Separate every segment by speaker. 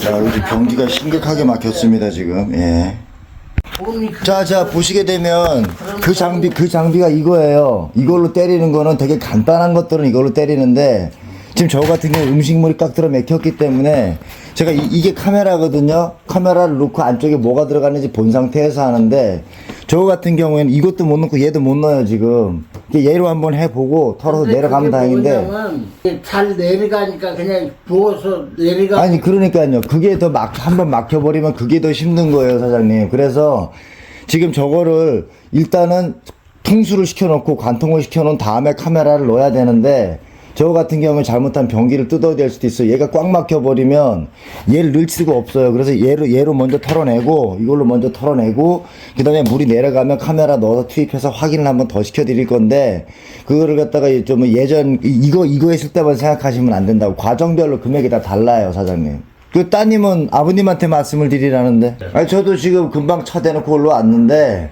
Speaker 1: 자, 여기 변기가 심각하게 막혔습니다, 지금. 예. 자, 자, 보시게 되면 그 장비, 그 장비가 이거예요. 이걸로 때리는 거는 되게 간단한 것들은 이걸로 때리는데 지금 저 같은 경우 음식물이 깍 들어 막혔기 때문에 제가 이, 게 카메라거든요. 카메라를 놓고 안쪽에 뭐가 들어가는지 본 상태에서 하는데 저 같은 경우에는 이것도 못 넣고 얘도 못 넣어요, 지금. 얘로 한번 해보고 털어서 내려가면 다행인데.
Speaker 2: 잘 내려가니까 그냥 부어서 내려가.
Speaker 1: 아니 그러니까요 그게 더 막 한번 막혀버리면 그게 더 힘든 거예요 사장님 그래서 지금 저거를 일단은 통수를 시켜놓고 관통을 시켜놓은 다음에 카메라를 넣어야 되는데 저거 같은 경우는 잘못하면 변기를 뜯어야 될 수도 있어요. 얘가 꽉 막혀버리면 얘를 넣을 수가 없어요. 그래서 얘로 얘로 먼저 털어내고 이걸로 먼저 털어내고 그 다음에 물이 내려가면 카메라 넣어서 투입해서 확인을 한번 더 시켜드릴 건데 그거를 갖다가 좀 예전 이- 이거 이거 했을 때만 생각하시면 안 된다고. 과정별로 금액이 다 달라요 사장님. 그 따님은 아버님한테 말씀을 드리라는데. 아니 저도 지금 금방 차 대놓고 올라왔는데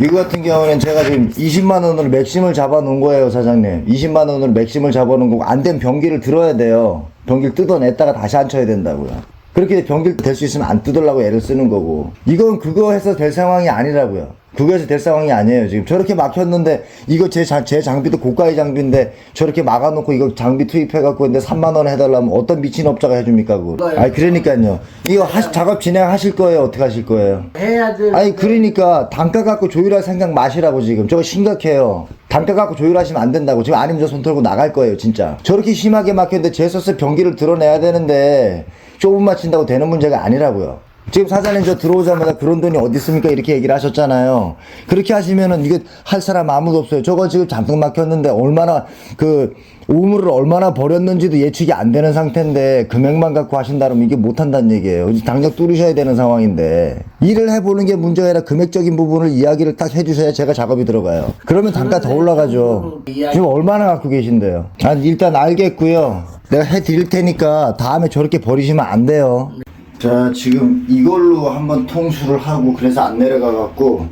Speaker 1: 이거 같은 경우는 제가 지금 20만 원으로 맥심을 잡아 놓은 거예요 사장님. 20만 원으로 맥심을 잡아 놓은 거고 안 된 변기를 들어야 돼요. 변기를 뜯어냈다가 다시 앉혀야 된다고요. 그렇게 변기를 될수 있으면 안 뜯으려고 애를 쓰는 거고. 이건 그거 해서 될 상황이 아니라고요 해서 될 상황이 아니에요. 지금 저렇게 막혔는데 이거 제, 자- 제 장비도 고가의 장비인데 저렇게 막아놓고 이거 장비 투입해갖고 근데 3만 원 해달라면 어떤 미친 업자가 해줍니까 그거 아니 그러니까요. 이거 하, 작업 진행하실 거예요? 어떻게 하실 거예요?
Speaker 2: 해야 돼.
Speaker 1: 아니 그러니까 단가 갖고 조율할 생각 마시라고 지금. 저거 심각해요. 단가 갖고 조율하시면 안 된다고. 지금 아니면 저 손 털고 나갈 거예요 진짜. 저렇게 심하게 막혔는데 제서스 변기를 드러내야 되는데 좁은 맞힌다고 되는 문제가 아니라고요 지금 사장님 저 들어오자마자 그런 돈이 어디 있습니까 이렇게 얘기를 하셨잖아요 그렇게 하시면은 이거 할 사람 아무도 없어요 저거 지금 잔뜩 막혔는데 얼마나 그 우물을 얼마나 버렸는지도 예측이 안 되는 상태인데 금액만 갖고 하신다면 이게 못 한다는 얘기예요. 당장 뚫으셔야 되는 상황인데 일을 해보는 게 문제가 아니라 금액적인 부분을 이야기를 딱 해주셔야 제가 작업이 들어가요. 그러면 단가 더 올라가죠. 지금 얼마나 갖고 계신데요? 아, 일단 알겠고요. 내가 해드릴 테니까 다음에 저렇게 버리시면 안 돼요. 자 지금 이걸로 한번 통수를 하고 그래서 안 내려가 갖고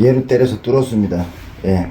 Speaker 1: 얘로 때려서 뚫었습니다. 예.